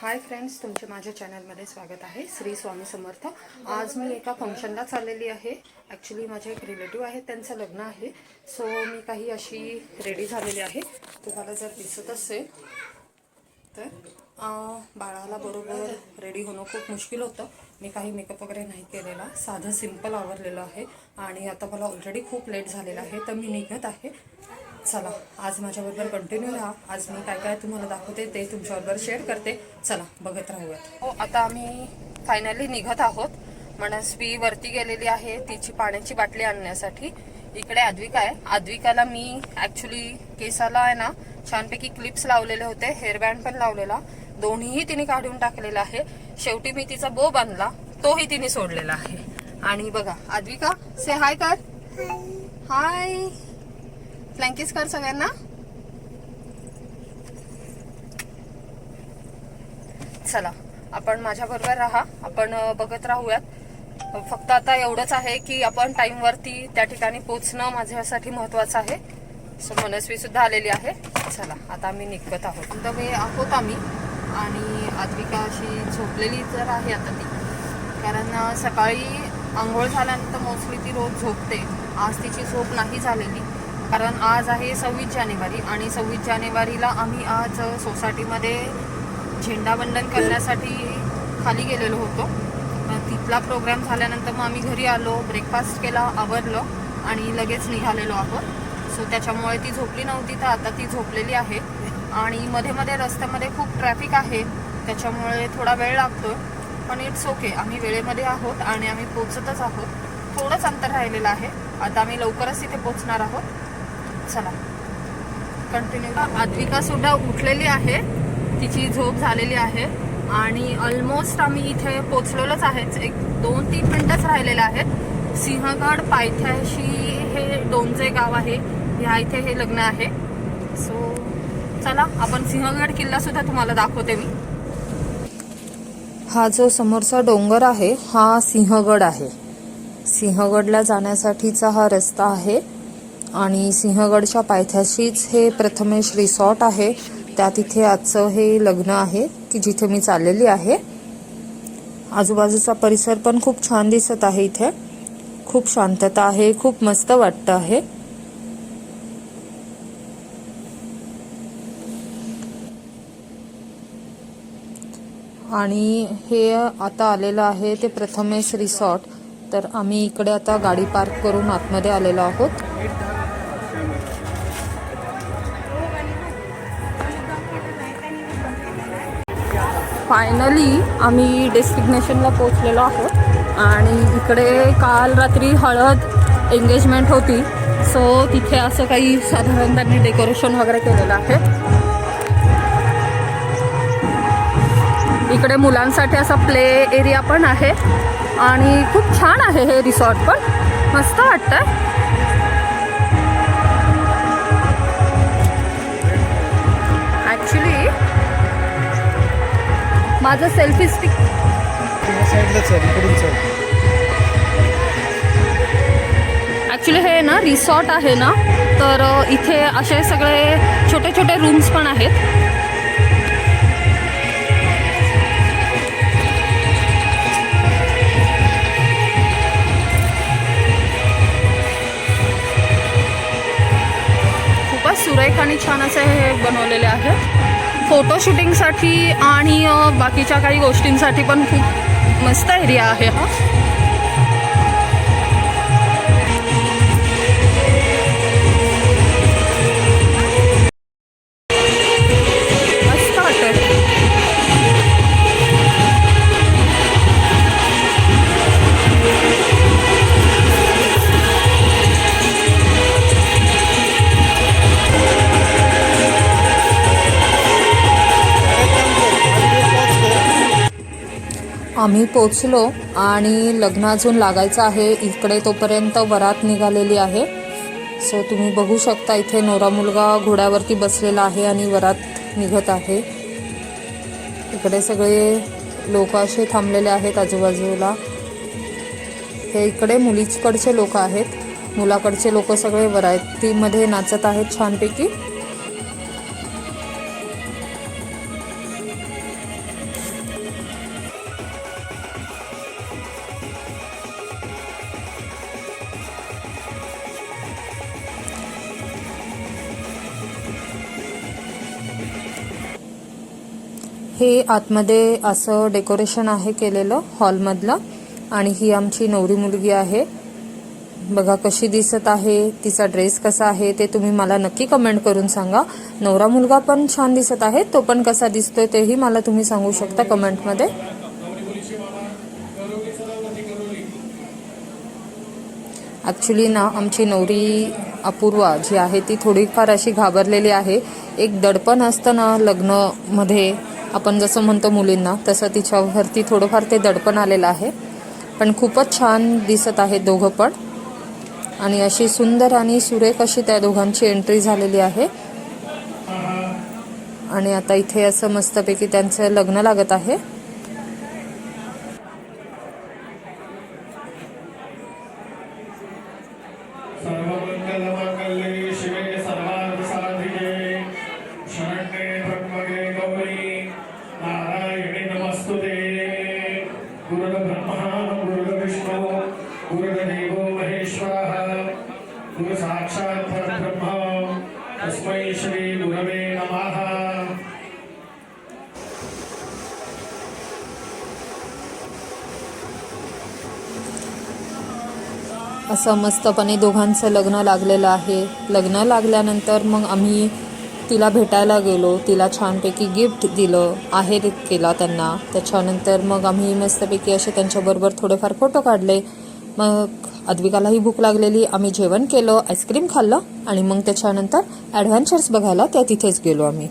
Hi friends तुमचे माझ्या चॅनलमध्ये स्वागत आहे. श्री स्वामी समर्थ. आज मी एका फंक्शनला चाललेली आहे. ॲक्च्युली माझे एक रिलेटिव्ह आहेत त्यांचं लग्न आहे. सो मी काही अशी रेडी झालेली आहे. तुम्हाला जर दिसत असेल तर बाळाला बरोबर रेडी होणं खूप मुश्किल होतं. मी काही मेकअप वगैरे नाही केलेला. साधं सिंपल आवरलेलं आहे. आणि आता मला ऑलरेडी खूप लेट झालेलं आहे तर मी निघत आहे. चला आज माझ्याबरोबर कंटिन्यू राहा. आज मी काय काय तुम्हाला दाखवते ते तुमच्याबरोबर शेअर करते. चला बघत राहूयात. हो आता आम्ही फायनली निघत आहोत. मनस्वी वरती गेलेली आहे तिची पाण्याची बाटली आणण्यासाठी. इकडे आद्विका आहे. आद्विकाला मी ऍक्च्युली केसाला आहे ना छानपैकी क्लिप्स लावलेले होते हेअरबँड पण लावलेला. दोन्हीही तिने काढून टाकलेला आहे. शेवटी मी तिचा बो बांधला तोही तिने सोडलेला आहे. आणि बघा आद्विका से हाय कर. हाय फ्लँकीस कर सगळ्यांना. चला आपण माझ्या बरोबर राहा. आपण बघत राहूयात. फक्त आता एवढंच आहे की आपण टाइम वरती त्या ठिकाणी पोहोचणं माझ्यासाठी महत्वाचं आहे. सो मनस्वी सुद्धा आलेली आहे. चला आता आम्ही निघत आहोत. तर मी आहोत आम्ही. आणि आद्विका अशी झोपलेली तर आहे आता ती. कारण सकाळी आंघोळ झाल्यानंतर मोस्टली ती रोज झोपते. आज तिची झोप नाही झालेली. कारण आज आहे सव्वीस जानेवारी आणि सव्वीस जानेवारीला आम्ही आज सोसायटीमध्ये झेंडावंदन करण्यासाठी खाली गेलेलो होतो. तिथला प्रोग्राम झाल्यानंतर मग आम्ही घरी आलो ब्रेकफास्ट केला आवरलो आणि लगेच निघालेलो आहोत. सो त्याच्यामुळे ती झोपली नव्हती तर आता ती झोपलेली आहे. आणि मध्ये मध्ये रस्त्यामध्ये खूप ट्रॅफिक आहे त्याच्यामुळे थोडा वेळ लागतोय. पण इट्स ओके आम्ही वेळेमध्ये आहोत आणि आम्ही पोचतच आहोत. थोडंच अंतर राहिलेलं आहे. आता आम्ही लवकरच तिथे पोचणार आहोत. चला. कंटिन्यू आद्विका सुद्धा उठलेली आहे. तिची झोप झालेली आहे. आणि ऑलमोस्ट आम्ही इथे पोचलेलोच आहेच एक दोन तीन मिनटंच राहिलेलं आहेत. सिंहगड पायथ्याशी हे डोंजे गाव आहे. ह्या इथे हे लग्न आहे. सो चला आपण सिंहगड किल्ला सुद्धा तुम्हाला दाखवते मी. हा जो समोरचा डोंगर आहे हा सिंहगड आहे. सिंहगडला जाण्यासाठीचा हा रस्ता आहे. आणि सिंहगडच्या पायथ्याशीच हे प्रथमेश रिसॉर्ट आहे. त्या तिथे आजचं हे लग्न आहे की जिथे मी चाललेली आहे. आजूबाजूचा परिसर पण खूप छान दिसत आहे इथे. खूप शांतता आहे खूप मस्त वाटतं आहे. आणि हे आता आलेलं आहे ते प्रथमेश रिसॉर्ट. तर आम्ही इकडे आता गाडी पार्क करून आतमध्ये आलेलो आहोत. फायनली आम्ही डेस्टिनेशनला पोचलेलो आहोत. आणि इकडे काल रात्री हळद एंगेजमेंट होती. सो तिथे असं काही साधारण त्यांनी डेकोरेशन वगैरे केलेलं आहे. इकडे मुलांसाठी असा प्ले एरिया पण आहे. आणि खूप छान आहे हे रिसॉर्ट पण. मस्त वाटतं माझं सेल्फी स्टिक ॲक्च्युली हे ना रिसॉर्ट आहे ना तर इथे असे सगळे छोटे छोटे रूम्स पण आहेत. खूपच सुरेख आणि छान असे हे बनवलेले आहेत. फोटो शूटिंगसाठी आणि बाकीच्या काही गोष्टींसाठी पण खूप मस्त एरिया आहे हा. पोचलो आणि लग्न अजून लागायचं आहे. इकडे तोपर्यंत वरात निघालेली आहे. सो तुम्ही बघू शकता इथे नोरा मुलगा घोड्यावरती बसलेला आहे आणि वरात निघत आहे. इकडे सगळे लोक असे थांबलेले आहेत आजूबाजूला. हे इकडे मुलीकडचे लोक आहेत. मुलाकडचे लोक सगळे वरायतीमध्ये नाचत आहेत छानपैकी. हे आतमध्ये असं डेकोरेशन आहे केलेलं हॉलमधलं. आणि ही आमची नवरी मुलगी आहे. बघा कशी दिसत आहे तिचा ड्रेस कसा आहे ते तुम्ही मला नक्की कमेंट करून सांगा. नवरा मुलगा पण छान दिसत आहे तो पण कसा दिसतोय तेही मला तुम्ही सांगू शकता कमेंटमध्ये ॲक्च्युली ना आमची नवरी अपूर्वा जी आहे ती थोडीफार अशी घाबरलेली आहे. एक दडपण असतं ना लग्नमध्ये आपण जसं म्हणतो मुलींना तसं तिच्यावरती थोडंफार ते दडपण आलेलं आहे. पण खूपच छान दिसत आहेत दोघं पण. आणि अशी सुंदर आणि सुरेख अशी त्या दोघांची एंट्री झालेली आहे. आणि आता इथे असं मस्तपैकी त्यांचं लग्न लागत आहे. असं मस्तपणे दोघांचं लग्न लागलेलं आहे. लग्न लागल्यानंतर मग आम्ही तिला भेटायला गेलो. तिला छानपैकी गिफ्ट दिलं आहेर केला त्यांना. त्याच्यानंतर मग आम्ही मस्तपैकी असे त्यांच्याबरोबर थोडेफार फोटो काढले. मग अद्विकालाही भूक लागलेली. आम्ही जेवण केलं आईस्क्रीम खाल्लं आणि मग त्याच्यानंतर ॲडव्हेंचर्स बघायला त्या तिथेच गेलो आम्ही.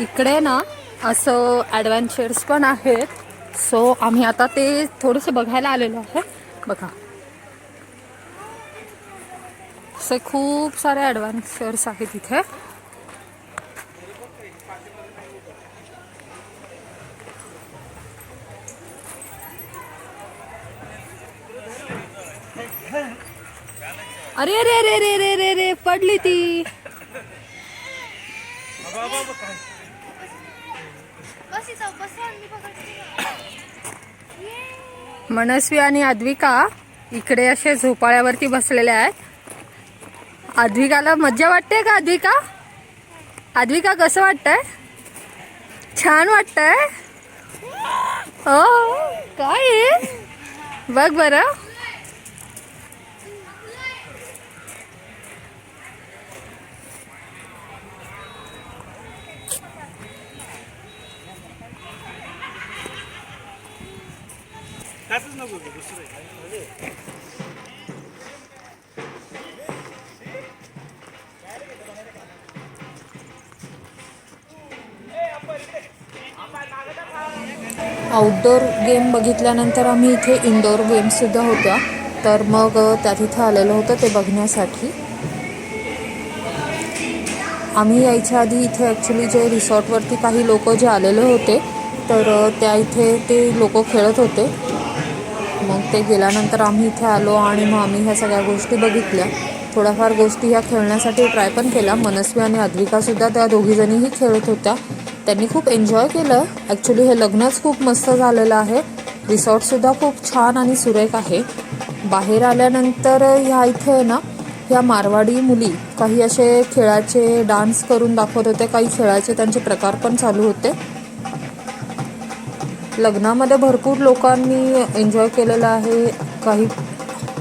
इकडे ना असं ॲडव्हेंचर्स पण आहेत. सो आम्ही आता ते थोडंसं बघायला आलेलो आहे. बघा. असे खूप सारे ॲडव्हान्सर्स आहेत इथे. अरे अरे अरे अरे रे अरे अरे पडली ती. मनस्वी आणि अद्विका इकडे असे झोपाळ्यावरती बसलेले आहेत. आद्विकाला मज्जा वाटते का आद्विका आद्विका कसं वाटतंय? छान वाटतंय? हो काय बघ बरं. आउटडोर गेम बघितल्यानंतर आम्ही इथे इनडोअर गेमसुद्धा होत्या. तर मग त्या तिथे आलेलं होतं ते बघण्यासाठी. आम्ही यायच्या आधी इथे ॲक्च्युली जे रिसॉर्टवरती काही लोक जे आलेले होते तर त्या इथे ते लोक खेळत होते. मग ते गेल्यानंतर आम्ही इथे आलो आणि मग आम्ही ह्या सगळ्या गोष्टी बघितल्या. थोड्याफार गोष्टी ह्या खेळण्यासाठी ट्राय पण केल्या मनस्वी आणि अद्विकासुद्धा त्या दोघीजणीही खेळत होत्या. त्यांनी खूप एन्जॉय केलं. ॲक्च्युली हे लग्नच खूप मस्त झालेलं आहे. रिसॉर्टसुद्धा खूप छान आणि सुरेख आहे. बाहेर आल्यानंतर ह्या इथे आहे ना ह्या मारवाडी मुली काही असे खेळाचे डान्स करून दाखवत होते काही खेळाचे त्यांचे प्रकार पण चालू होते. लग्नामध्ये भरपूर लोकांनी एन्जॉय केलेलं आहे. काही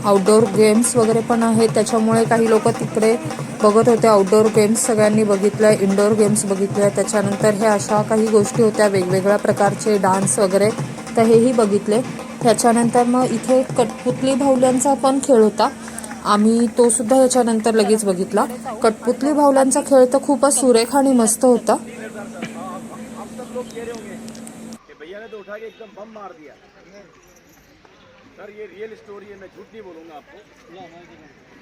आउटडोअर गेम्स वगैरे पण आहेत. त्याच्यामुळे काही लोक तिकडे बघत होते आउटडोअर गेम्स सगळ्यांनी बघितल्या इनडोअर गेम्स बघितल्या. त्याच्यानंतर हे अशा काही गोष्टी होत्या. वेगवेगळ्या प्रकारचे डान्स वगैरे तर हेही बघितले. त्याच्यानंतर मग इथे कठपुतली भावल्यांचा पण खेळ होता. आम्ही तो सुद्धा याच्यानंतर लगेच बघितला. कठपुतली भावल्यांचा खेळ तर खूपच सुरेख आणि मस्त होता. सर ये रियल स्टोरी है मैं झूठ नहीं बोलूँगा आपको।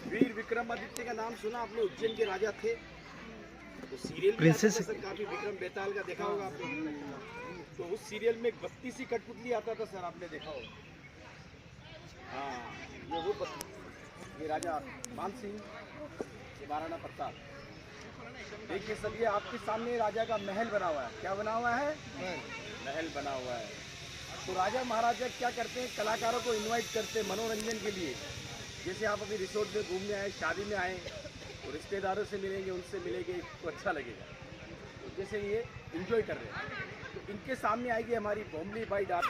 वीर विक्रमादित्य का नाम सुना आपने उज्जैन के राजा थे। तो सीरियल सर काफ़ी विक्रम बेताल का देखा होगा आपने। तो उस सीरियल में एक बत्तीसी कठपुतली आता था सर आपने देखा होगा। हाँ ये वो बत्ती- ये राजा मान सिंह महाराणा प्रताप। देखिए सर ये आपके सामने राजा का महल बना हुआ है। क्या बना हुआ है? महल बना हुआ है। तो राजा महाराजा क्या करते हैं कलाकारों को इनवाइट करते हैं मनोरंजन के लिए। जैसे आप अभी रिसोर्ट में घूमने आए शादी में आए तो रिश्तेदारों से मिलेंगे उनसे मिलेंगे तो अच्छा लगेगा। तो जैसे ये इंजॉय कर रहे हैं। तो इनके सामने आएगी हमारी बॉम्बली बाई डाल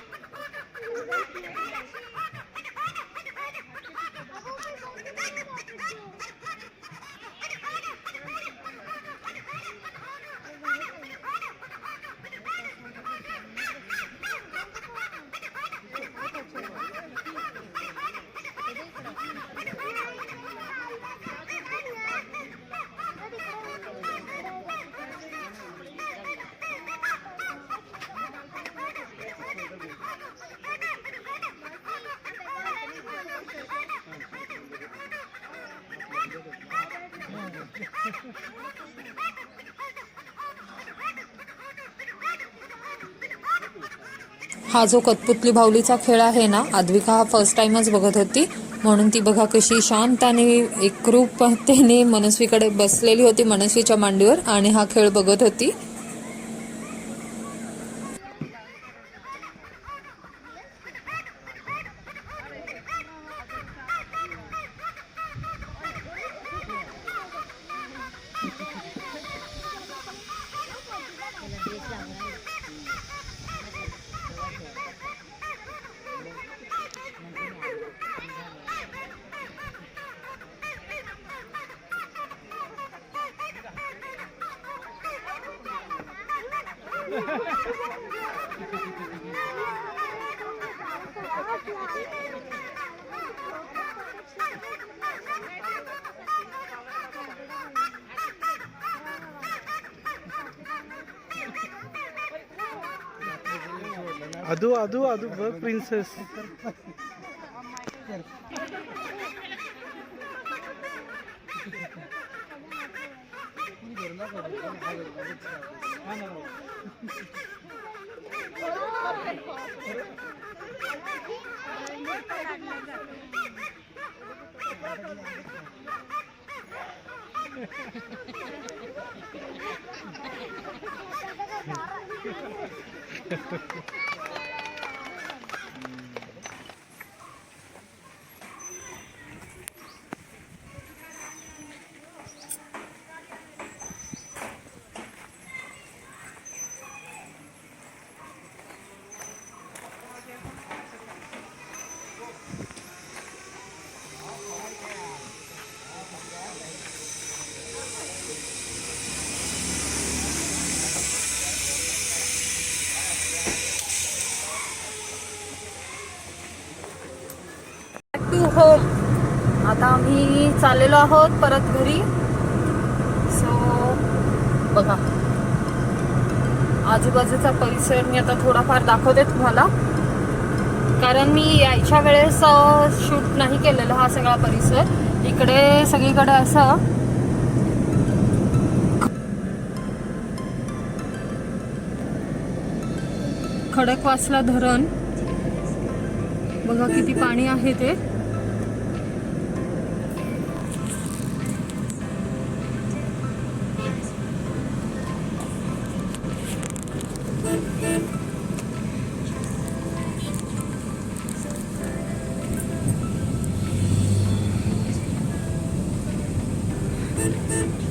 हा जो कतपुतली भावलीचा खेळ आहे ना आद्विका हा फर्स्ट टाइमच बघत होती. म्हणून ती बघा कशी शांत आणि एकरूपतेने मनस्वीकडे बसलेली होती मनस्वीच्या मांडीवर आणि हा खेळ बघत होती. ಅದು ಅದು ಅದು ಪ್ರಿನ್ಸೆಸ್ चाललेलो आहोत परत घरी. सो बघा. आजूबाजूचा परिसर मी आता थोडाफार दाखवते तुम्हाला. कारण मी यायच्या वेळेस शूट नाही केलेलं हा सगळा परिसर. इकडे सगळीकडे असं. खडकवासला धरण. बघा किती पाणी आहे ते. and then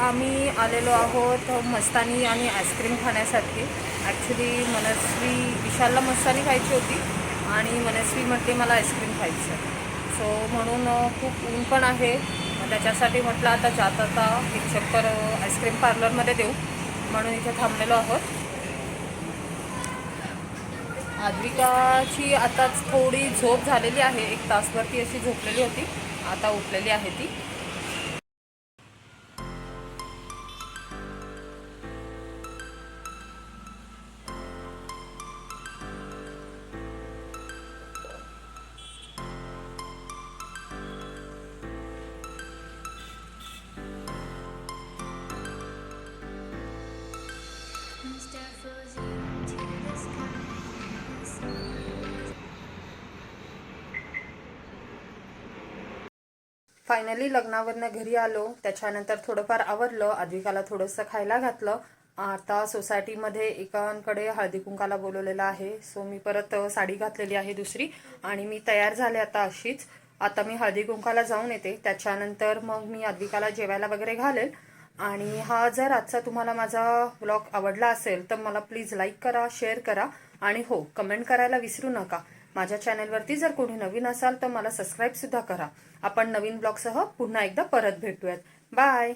आम्ही आलेलो आहोत मस्तानी आणि आईस्क्रीम खाण्यासाठी. ॲक्च्युली मनस्वी विशालला मस्तानी खायची होती आणि मनस्वी म्हटली मला आईस्क्रीम खायचं सो म्हणून खूप ऊन पण आहे. त्याच्यासाठी म्हटलं आता जात आता एक चक्कर आईस्क्रीम पार्लरमध्ये देऊ. म्हणून इथे थांबलेलो आहोत. आद्विकाची आताच थोडी झोप झालेली आहे. एक तासभर ती अशी झोपलेली होती. आता उठलेली आहे ती. फायनली लग्नावरनं घरी आलो. त्याच्यानंतर थोडंफार आवरलं. आद्विकाला थोडंसं खायला घातलं. आता सोसायटीमध्ये एकांकडे हळदी कुंकाला बोलवलेलं आहे. सो मी परत साडी घातलेली आहे दुसरी आणि मी तयार झाले आता अशीच. आता मी हळदी कुंकाला जाऊन येते. त्याच्यानंतर मग मी आद्विकाला जेवायला वगैरे घालेल. आणि हा जर आजचा तुम्हाला माझा ब्लॉग आवडला असेल तर मला प्लीज लाईक करा शेअर करा. आणि हो कमेंट करायला विसरू नका. माझ्या चॅनलवरती जर कोणी नवीन असाल तर मला सबस्क्राईब सुद्धा करा. आपण नवीन ब्लॉगसह पुन्हा एकदा परत भेटूयात. बाय!